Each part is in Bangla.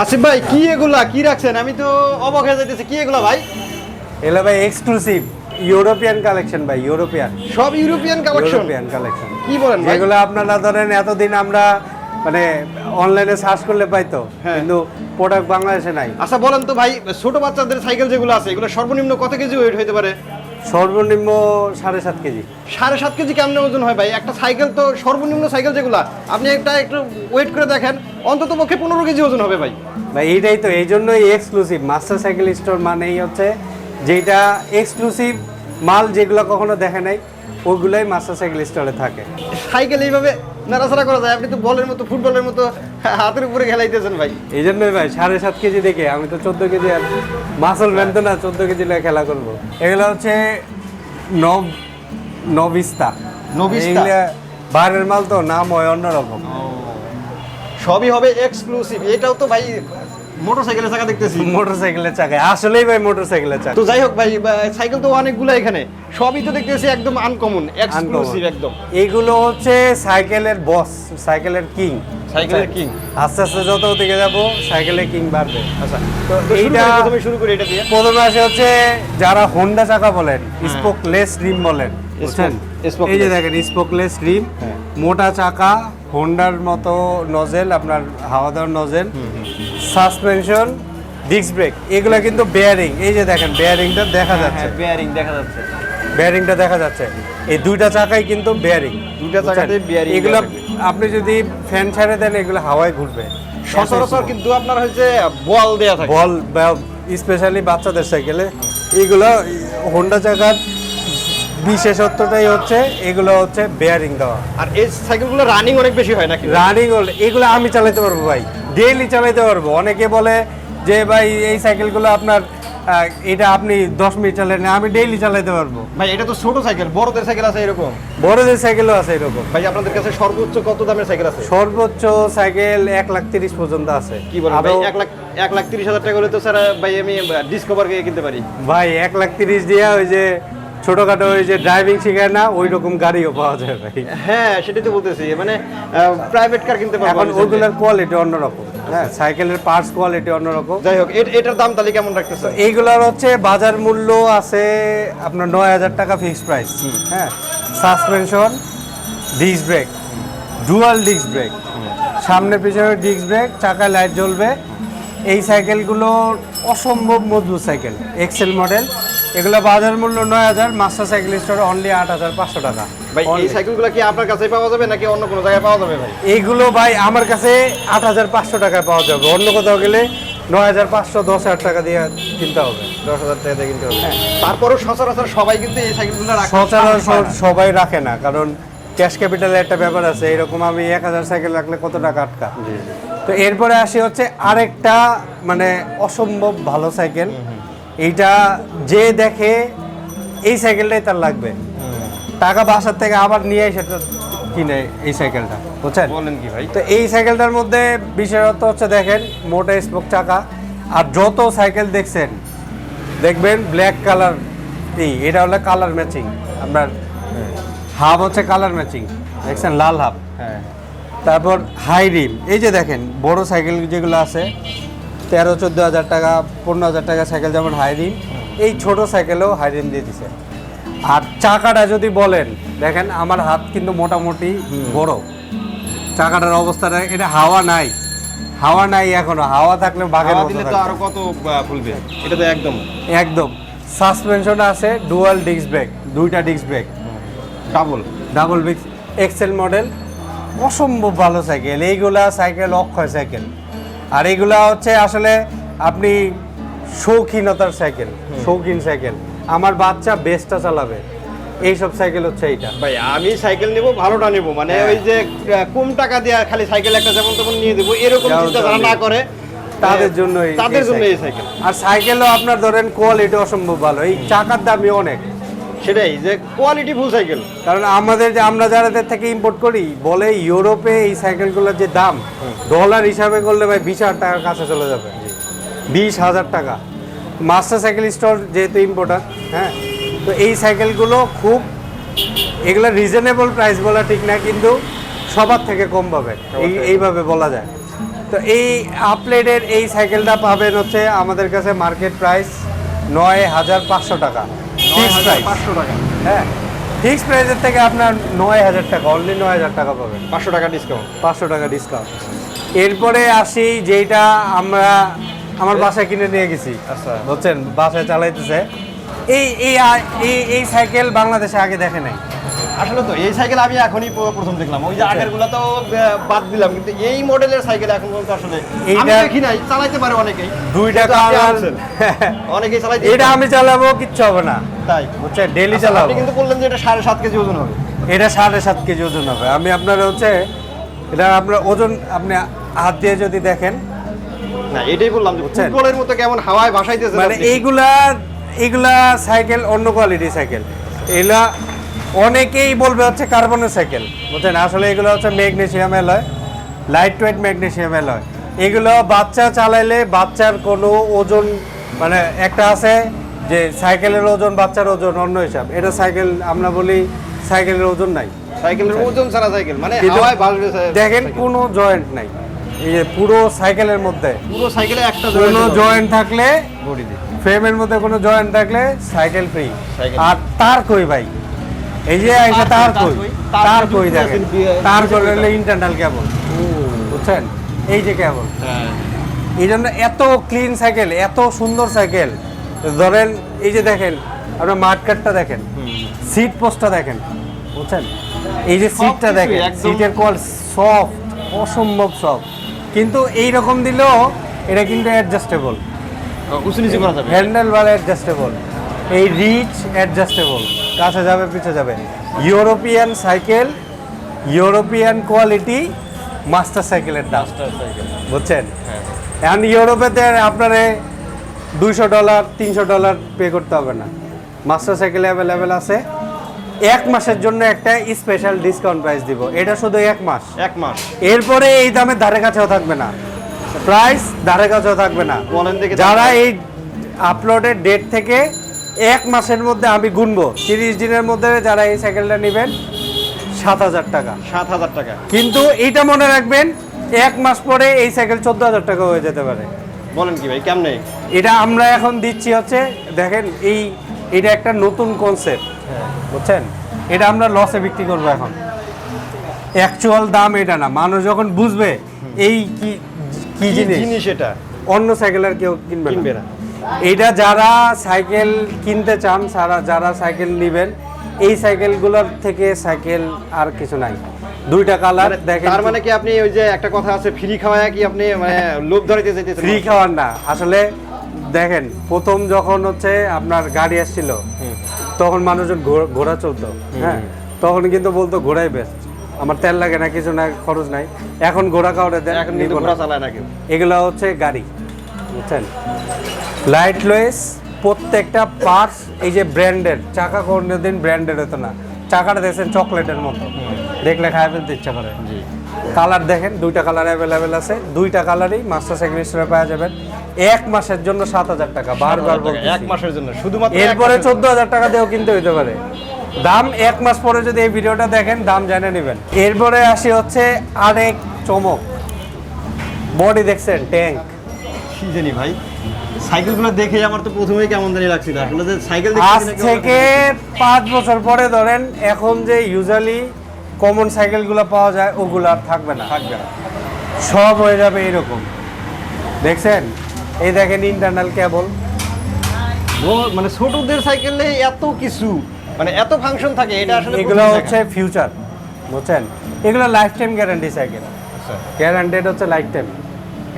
আসিফ ভাই কি এগুলা? কি রাখছেন? আমি তো অবাক হয়ে যাইতেছি। কি এগুলা ভাই? এগুলো ভাই এক্সক্লুসিভ ইউরোপিয়ান কালেকশন ভাই ইউরোপিয়ান সব ইউরোপিয়ান কালেকশন ইউরোপিয়ান কালেকশন কি বলেন ভাই? যেগুলো আপনারা ধরেন এতদিন আমরা মানে অনলাইনে সার্চ করলে পাইতো হ্যাঁ। কিন্তু প্রোডাক্ট বাংলাদেশে নাই। আচ্ছা বলেন তো ভাই ছোট বাচ্চাদের সাইকেল যেগুলো আছে এগুলো সর্বনিম্ন কত কেজি ওয়েট হইতে পারে? সর্বনিম্ন সাড়ে সাত কেজি। সাড়ে সাত কেজি কেমন ওজন হয় ভাই? একটা সাইকেল তো সর্বনিম্ন সাইকেল যেগুলা। আপনি একটা একটু ওয়েট করে দেখেন। অন্তত পক্ষে পনেরো কেজি ওজন হবে ভাই। ভাই এইটাই তো এই জন্যই এক্সক্লুসিভ মাস্টার সাইকেল স্টোর মানেই হচ্ছে যেটা এক্সক্লুসিভ মাল যেগুলো কখনো দেখে নাই ওগুলোই মাস্টার সাইকেল স্টোরে থাকে। সাইকেল এইভাবে নাড়াচাড়া করা যায় আপনি তো বলের মতো ফুটবলের মতো হাতের উপরে খেলাইতেছেন ভাই। এই জন্যই ভাই সাড়ে সাত কেজি দেখে আমি তো চোদ্দ কেজি আর মাসল ম্যান তো না চোদ্দ কেজি খেলা করব। এগুলো হচ্ছে নব নবিস্তা। নবিস্তা? বাইরের মাল তো নাম হয় অন্যরকম। সবই হবে এক্সক্লুসিভ এটাও তো ভাই মোটরসাইকেলের চাকা দেখতেছি। মোটর সাইকেলের চাকায়। আসলেই ভাই মোটর সাইকেলের চাকা। তো যাই হোক ভাই সাইকেল তো অনেকগুলো এখানে। সবই তো দেখতেছি একদম আনকমন এক্সক্লুসিভ একদম। এইগুলো হচ্ছে সাইকেলের বস সাইকেলের কিং সাইকেলের king। আস্তে আস্তে যত দিকে যাব সাইকেলের কিং বাড়বে। আচ্ছা তো এইটা প্রথমে শুরু করি এটা দিয়ে। প্রথমে আসে হচ্ছে যারা হোন্ডা চাকা বলেন স্পোকলেস রিম বলেন বুঝছেন? এই যে দেখেন স্পোকলেস রিম হ্যাঁ। মোটা চাকা হোন্ডার মতো নজেল আপনার হাওয়া দেওয়ার নজেল সাসপেনশন ডিস্ক ব্রেক এগুলো কিন্তু বেয়ারিং এই যে দেখেন বেয়ারিংটা দেখা যাচ্ছে। বেয়ারিং দেখা যাচ্ছে। বেয়ারিংটা দেখা যাচ্ছে। এই দুইটা চাকাই কিন্তু বেয়ারিং দুইটা চাকাতে bearing এগুলো আপনি যদি ফ্যান ছেড়ে দেন এগুলো হাওয়ায় ঘুরবে। সচরাচর কিন্তু আপনার হচ্ছে বল দেয়া থাকে। বল স্পেশালি বাচ্চাদের সাইকেলে এগুলো হোন্ডা চাকার বিশেষত্বটাই হচ্ছে এগুলো হচ্ছে বেয়ারিং দেওয়া। আর এই সাইকেলগুলো রানিং অনেক বেশি হয় নাকি? রানিং এগুলো আমি চালাতে পারব ভাই। ডেইলি চালাতে পারব। অনেকে বলে যে ভাই এই সাইকেলগুলো আপনার এটা আপনি দশ মিনিট চালান আমি ডেইলি চালাতে পারব। ভাই এটা তো ছোট সাইকেল বড়দের সাইকেল আছে এরকম। বড়দের সাইকেলও আছে এরকম। ভাই আপনাদের কাছে সর্বোচ্চ কত দামের সাইকেল আছে? সর্বোচ্চ সাইকেল এক লাখ তিরিশ পর্যন্ত আছে। কি বলেন ভাই এক লাখ এক লাখ তিরিশ হাজার টাকা হলে তো স্যার ভাই আমি ডিসকভার গিয়ে কিনতে পারি। ভাই এক লাখ তিরিশ দিয়ে ওই যে ছোটখাটো ওই যে ড্রাইভিং শিখায় না ওই রকম গাড়িও পাওয়া যায় ভাই। হ্যাঁ সেটাই তো বলতেছি। মানে প্রাইভেট কার কিনতে পারব এখন আমি ওইগুলোর কোয়ালিটি অন্যরকম। হ্যাঁ সাইকেলের পার্টস কোয়ালিটি অন্যরকম। যাই হোক এটার দাম তাহলে কেমন রাখতেছে এইগুলোর হচ্ছে বাজার মূল্য আছে আপনার নয় হাজার টাকা ফিক্সড প্রাইস হ্যাঁ suspension disc brake dual disc brake সামনে পিছনে ডিস্ক ব্রেক চাকায় লাইট জ্বলবে। এই সাইকেলগুলো অসম্ভব মজবুত সাইকেল এক্সেল মডেল এগুলো বাজার মূল্য নয় হাজার মাস্টার সাইকেল স্টোরে অনলি আট হাজার পাঁচশো টাকা। ভাই এই। সাইকেলগুলো কি আপনার কাছেই পাওয়া যাবে নাকি অন্য কোনো জায়গায় পাওয়া যাবে ভাই? এইগুলো ভাই আমার কাছে আট হাজার পাঁচশো টাকায় পাওয়া যাবে। অন্য কোথাও গেলে নয় হাজার পাঁচশো দশ হাজার টাকা দিয়ে কিনতে হবে। দশ হাজার টাকা দিয়ে কিনতে হবে। তারপরও সচরাচর সবাই কিন্তু এই সাইকেলগুলো সচরাচর সবাই রাখে না কারণ ক্যাশ ক্যাপিটালের একটা ব্যাপার আছে। এরকম আমি এক হাজার সাইকেল রাখলে কত টাকা আটকা? তো এরপরে আসি হচ্ছে আরেকটা মানে অসম্ভব ভালো সাইকেল। এইটা যে দেখে এই সাইকেলটাই তার লাগবে। টাকা বাসার থেকে আবার নিয়ে সেটা কিনে এই সাইকেলটা বুঝছেন? বলেন কি ভাই? তো এই সাইকেলটার মধ্যে বিশেষত্ব হচ্ছে দেখেন মোটা স্পোক চাকা আর যত সাইকেল দেখছেন দেখবেন ব্ল্যাক কালার এই এটা হলো কালার ম্যাচিং আপনার হাব হচ্ছে কালার ম্যাচিং দেখছেন? লাল হাব হ্যাঁ। তারপর হাই রিম এই যে দেখেন বড় সাইকেল যেগুলো আছে তেরো চোদ্দ হাজার টাকা পনেরো হাজার টাকা সাইকেল যেমন হাই রিম এই ছোট সাইকেলেও হাই রিম দিয়ে দিছে। আর চাকাটা যদি বলেন দেখেন আমার হাত কিন্তু মোটামুটি বড়। চাকাটার অবস্থাটা এটা হাওয়া নাই। হাওয়া নাই এখনও। হাওয়া থাকলে বাঘের হাওয়া দিলে তো আরও কত ফুলবে? এটা তো একদম। একদম। সাসপেনশন আছে ডুয়াল ডিস্ক ব্রেক দুইটা ডিস্ক ব্রেক ডাবল ডাবল বিক্স এক্সেল মডেল অসম্ভব ভালো সাইকেল এইগুলা সাইকেল অক্ষয় সাইকেল আর এগুলা হচ্ছে আসলে আপনি শৌখিনতার সাইকেল শৌখিন সাইকেল আমার বাচ্চা বেস্টটা চালাবে। এইসব সাইকেল হচ্ছে এইটা। ভাই আমি সাইকেল নেব ভালোটা নেব। মানে হ্যাঁ। ওই যে কম টাকা দিয়ে খালি সাইকেল একটা যেমন তেমন নিয়ে দেবো এরকম চিন্তা যারা না করে। তাদের আহ, জন্য তাদের জন্য এই সাইকেল আর সাইকেলও আপনার ধরেন কোয়ালিটি অসম্ভব ভালো। এই চাকার দামই অনেক। সেটাই যে কোয়ালিটি ফুল সাইকেল কারণ আমাদের যে আমরা যারাদের থেকে ইম্পোর্ট করি বলে ইউরোপে এই সাইকেলগুলোর যে দাম ডলার হিসাবে করলে ভাই বিশ হাজার টাকার কাছে চলে যাবে। বিশ হাজার টাকা। মাস্টার সাইকেল স্টোর যেহেতু ইম্পোর্টার হ্যাঁ তো এই সাইকেলগুলো খুব এগুলো রিজনেবল প্রাইস বলা ঠিক না কিন্তু সবার থেকে কম পাবে। এই এইভাবে বলা যায়। তো এই আপলেটের এই সাইকেলটা পাবেন হচ্ছে আমাদের কাছে মার্কেট প্রাইস নয় হাজার পাঁচশো টাকা। ফিক্স প্রাইস পাঁচশো টাকা। হ্যাঁ। ফিক্স প্রাইসের থেকে আপনার নয় হাজার টাকা অনলি নয় হাজার টাকা পাবেন। পাঁচশো টাকা ডিসকাউন্ট পাঁচশো টাকা ডিসকাউন্ট এরপরে আসি যেটা আমরা আমার বাসায় কিনে নিয়ে গেছি। আচ্ছা। বুঝছেন? বাসায় চালাইতেছে। এই এই এই এই সাইকেল বাংলাদেশে আগে দেখে নাই। আসলে তো এই সাইকেল আমি এখনই প্রথম দেখলাম। ওই যে আগেরগুলা তো বাদ দিলাম কিন্তু এই মডেলের সাইকেল এখন পর্যন্ত আসলে আমি দেখি নাই চালাইতে পারে অনেকেই। দুইটা কালার অনেকেই চালাইতে এটা আমি চালাবো কিচ্ছু হবে না। তাই। বুঝছেন ডেলি আচ্ছা, চালাবো। আপনি কিন্তু বললেন যে এটা সাড়ে সাত কেজি ওজন হবে। এটা সাড়ে সাত কেজি ওজন হবে। আমি আপনার হচ্ছে এটা আপনার ওজন আপনি হাত দিয়ে যদি দেখেন। না এটাই বললাম যে? ফুটবলের মতো কেমন হাওয়ায় ভাসাইতেছে মানে এইগুলা এইগুলা সাইকেল অন্য কোয়ালিটি সাইকেল এগুলা অনেকেই বলবে হচ্ছে কার্বনের সাইকেল বুঝছেন? আসলে এগুলো হচ্ছে magnesium alloy light weight magnesium alloy এগুলো বাচ্চা চালাইলে বাচ্চার কোনো ওজন মানে একটা আছে যে সাইকেলের ওজন বাচ্চার ওজন অন্য হিসাব। এটা সাইকেল আমরা বলি সাইকেলের ওজন নাই। সাইকেলের ওজন ছাড়া সাইকেল মানে দেখেন কোনো জয়েন্ট নাই। এই যে পুরো সাইকেলের মধ্যে। পুরো সাইকেলে একটা কোনো জয়েন্ট থাকলে ফ্রেমের মধ্যে কোনো জয়েন্ট থাকলে সাইকেল ফ্রি আর তার কই ভাই? এই যে এসে তার কই, কই? তার কই কই দেখেন? তার করে করে। ইন্টারনাল কেবল বুঝছেন? এই যে কেবল এই জন্য এত ক্লিন সাইকেল এত সুন্দর সাইকেল ধরেন এই যে দেখেন আপনার মাঠকাটটা দেখেন সিট পোস্টটা দেখেন বুঝছেন? এই যে সিটটা দেখেন সিটের কোয়াল সফট অসম্ভব সফট কিন্তু এই রকম দিলেও এটা কিন্তু অ্যাডজাস্টেবল হ্যান্ডেল বার অ্যাডজাস্টেবল এই রিচ অ্যাডজাস্টেবল কাছে যাবে পিছে যাবে। European cycle European quality Master সাইকেলের দাম। বুঝছেন? অ্যান্ড ইউরোপেতে আপনারে দুইশো ডলার তিনশো ডলার পে করতে হবে না। মাস্টার সাইকেল অ্যাভেলেবেল আছে। এক মাসের জন্য একটা স্পেশাল ডিসকাউন্ট প্রাইস দিব। এটা শুধু এক মাস। এক মাস। এরপরে এই দামের ধারে কাছেও থাকবে না। প্রাইস ধারে কাছেও থাকবে না। যারা এই আপলোডের ডেট থেকে এক মাসের মধ্যে আমি গুনবো। তিরিশ দিনের মধ্যে যারা এই সাইকেলটা নেবেন সাত হাজার টাকা। সাত হাজার টাকা। কিন্তু এইটা মনে রাখবেন এক মাস পরে এই সাইকেল চোদ্দ হাজার টাকা হয়ে যেতে পারে। বলেন কি ভাই কেমনে? এটা আমরা এখন দিচ্ছি হচ্ছে দেখেন এই এটা একটা নতুন কনসেপ্ট বুঝছেন? এটা আমরা লসে বিক্রি করব এখন। অ্যাকচুয়াল দাম এটা না মানুষ যখন বুঝবে এই কি কি জিনিস? জিনিস এটা? অন্য সাইকেল আর কেউ কিনবে না। এটা যারা সাইকেল কিনতে চান যারা যারা সাইকেল নেবেন এই সাইকেলগুলোর থেকে সাইকেল আর কিছু নাই। দুইটা কালার মানে দেখেন তার মানে কি আপনি ওই যে একটা কথা আছে ফ্রি খাওয়ায় কি আপনি মানে লোভ ধরাইতে চাইতেছেন? ফ্রি খাওয়ার না। আসলে দেখেন প্রথম যখন হচ্ছে আপনার গাড়ি আসছিল তখন মানুষজন ঘোড়া চলতো হ্যাঁ? তখন কিন্তু বলতো ঘোড়াই বেস্ট আমার তেল লাগে না কিছু না খরচ নাই। এখন ঘোড়া কাউরে দেন এখন। ঘোড়া চালায় না এগুলো হচ্ছে গাড়ি বুঝছেন? লাইট লোয়েস প্রত্যেকটা পার্টস এই যে ব্র্যান্ডেড চাকা কোনো দিন ব্র্যান্ডেড হতো না। চাকাটা দেখছেন চকলেটের মতো। দেখলে খাই ফেলতে ইচ্ছা করে। কালার দেখেন দুইটা কালার অ্যাভেলেবেল আছে। দুইটা কালারই মাস্টার সাইকেল স্টোরে পাওয়া যাবেন এক মাসের জন্য সাত হাজার টাকা বারবার। এক মাসের জন্য। শুধুমাত্র এরপরে চোদ্দ হাজার টাকা দিয়েও কিনতে হইতে পারে। দাম এক মাস পরে যদি এই ভিডিওটা দেখেন দাম জেনে নেবেন। এরপরে আসি হচ্ছে আরেক চমক। বডি দেখছেন ট্যাঙ্ক কি জানি ভাই? সাইকেলগুলো দেখে আমার তো প্রথমেই কেমন জানি লাগছিল আসলে যে সাইকেল আজ থেকে পাঁচ বছর পরে ধরেন এখন যে ইউজুয়ালি কমন সাইকেলগুলো পাওয়া যায় ওগুলো আর থাকবে না। থাকবে না। সব হয়ে যাবে এরকম। দেখছেন? এই দেখেন ইন্টারনাল কেবল ও মানে ছোটদের সাইকেলে এত কিছু। মানে এত ফাংশন থাকে এটা আসলে এগুলো হচ্ছে ফিউচার বুঝছেন? এগুলো লাইফ টাইম গ্যারান্টি সাইকেল। দেখা। আচ্ছা। গ্যারান্টেড হচ্ছে লাইফ টাইম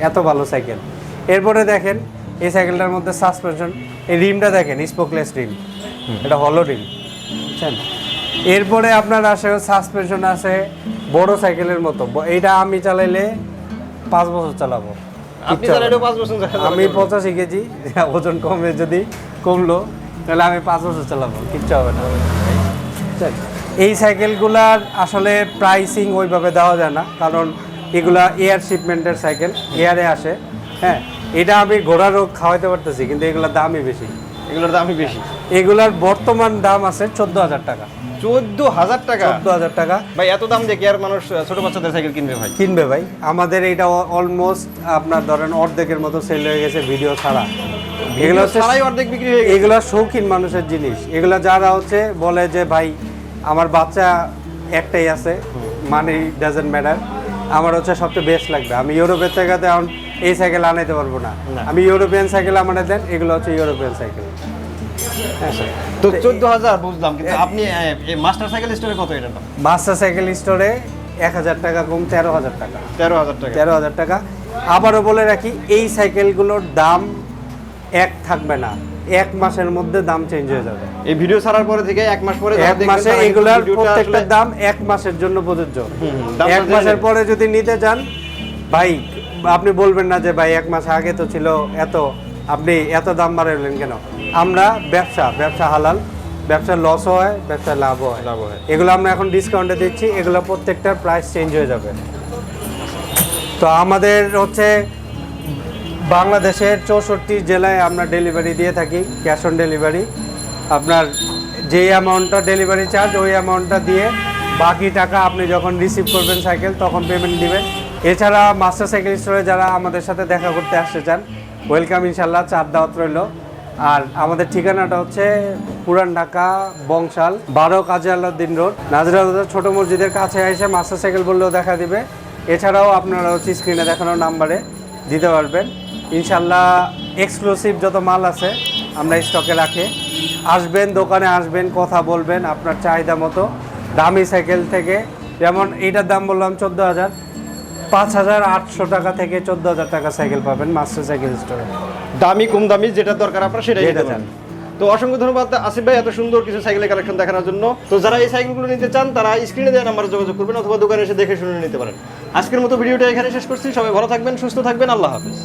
এত ভালো সাইকেল। এরপরে দেখেন এই সাইকেলটার মধ্যে সাসপেনশন এই রিমটা দেখেন স্পোকলেস রিম এটা হলো রিম বুঝছেন? এরপরে আপনার আসে সাসপেনশন আছে বড় সাইকেলের মতো। এইটা আমি চালাইলে পাঁচ বছর চালাবো। আমি। পঁচাশি কেজি ওজন কমে যদি কমলো তাহলে আমি পাঁচ বছর চালাবো কিচ্ছু হবে না? এই সাইকেলগুলার আসলে প্রাইসিং ওইভাবে দেওয়া যায় না কারণ এগুলা এয়ার শিপমেন্টের সাইকেল এয়ারে আসে হ্যাঁ? এটা আমি ঘোড়ার রোগ খাওয়াইতে পারতেছি কিন্তু এগুলোর দামই বেশি। এগুলোর দামই বেশি। এগুলার বর্তমান দাম আছে চোদ্দ হাজার টাকা। চোদ্দ হাজার টাকা? চোদ্দ হাজার টাকা। ভাই এত দাম দিয়ে আর মানুষ ছোট বাচ্চাদের সাইকেল কিনবে ভাই? কিনবে ভাই। আমাদের এইটা অলমোস্ট আপনার ধরেন অর্ধেকের মতো সেল হয়ে গেছে ভিডিও ছাড়া। এগুলো সারাই অর্ধেক বিক্রি হয়ে গেছে। এগুলো শৌখিন মানুষের জিনিস। এগুলো যারা হচ্ছে বলে যে ভাই আমার বাচ্চা একটাই আছে মানি ডাজেন্ট ম্যাটার আমার হচ্ছে সবচেয়ে বেস্ট লাগবে। আমি ইউরোপের থেকে এখন এই সাইকেল আনাইতে পারব না। আমি ইউরোপিয়ান সাইকেল আমার দেন এগুলো হচ্ছে ইউরোপিয়ান সাইকেল হ্যাঁ তো চোদ্দ হাজার বুঝলাম কিন্তু আপনি মাস্টার সাইকেল স্টোরে কত দাম মাস্টার সাইকেল স্টোরে এক হাজার টাকা কম তেরো হাজার টাকা। তেরো হাজার টাকা। তেরো হাজার টাকা। আবারও বলে রাখি এই সাইকেলগুলোর দাম এক থাকবে না। এক মাসের মধ্যে দাম চেঞ্জ হয়ে যাবে। এই ভিডিও ছাড়ার পরে থেকে এক মাস পরে এক মাসে এগুলার প্রত্যেকটার দাম এক মাসের জন্য প্রযোজ্য। এক মাসের পরে যদি নিতে চান ভাই আপনি বলবেন না যে ভাই এক মাস আগে তো ছিল এত। আপনি এত দাম বাড়ালেন কেন? আমরা ব্যবসা ব্যবসা হালাল ব্যবসার লস হয় ব্যবসার লাভ হয়। লাভ হয়। এগুলো আমরা এখন ডিসকাউন্টে দিচ্ছি এগুলো প্রত্যেকটার প্রাইস চেঞ্জ হয়ে যাবে। তো আমাদের হচ্ছে বাংলাদেশের চৌষট্টি জেলায় আমরা ডেলিভারি দিয়ে থাকি ক্যাশ অন ডেলিভারি আপনার যে অ্যামাউন্টটা ডেলিভারি চার্জ ওই অ্যামাউন্টটা দিয়ে বাকি টাকা আপনি যখন রিসিভ করবেন সাইকেল তখন পেমেন্ট দিবেন। এছাড়া মাস্টার সাইকেল স্টোরে যারা আমাদের সাথে দেখা করতে আসতে চান ওয়েলকাম ইনশাল্লাহ চার দাওয়াত রইল। আর আমাদের ঠিকানাটা হচ্ছে পুরান ঢাকা, বংশাল, বারো কাজী আল্লাউদ্দিন রোড। নাজরাবাজার ছোট মসজিদের কাছে এসে মাস্টার সাইকেল বললেও দেখা দিবে। এছাড়াও আপনারা হচ্ছে স্ক্রিনে দেখানো নাম্বারে দিতে পারবেন। ইনশাল্লাহ এক্সক্লুসিভ যত মাল আছে, আমরা স্টকে রাখি। আসবেন, দোকানে আসবেন, কথা বলবেন আপনার চাহিদা মতো। দামি সাইকেল থেকে, যেমন এইটার দাম বললাম চোদ্দ হাজার। পাঁচ হাজার আটশো টাকা থেকে চোদ্দ হাজার টাকা সাইকেল পাবেন মাস্টার সাইকেল স্টোরে। দামি কম দামি যেটা দরকার আপনার সেটাই নিতে পারেন। তো অসংখ্য ধন্যবাদ আসিফ ভাই এত সুন্দর কিছু সাইকেলের কালেকশন দেখানোর জন্য। তো যারা এই সাইকেলগুলো নিতে চান তারা স্ক্রিনে দেওয়া নাম্বারে যোগাযোগ করবেন অথবা দোকানে এসে দেখে শুনে নিতে পারেন। আজকের মতো ভিডিওটা এখানে শেষ করছি। সবাই ভালো থাকবেন সুস্থ থাকবেন। আল্লাহ হাফিজ।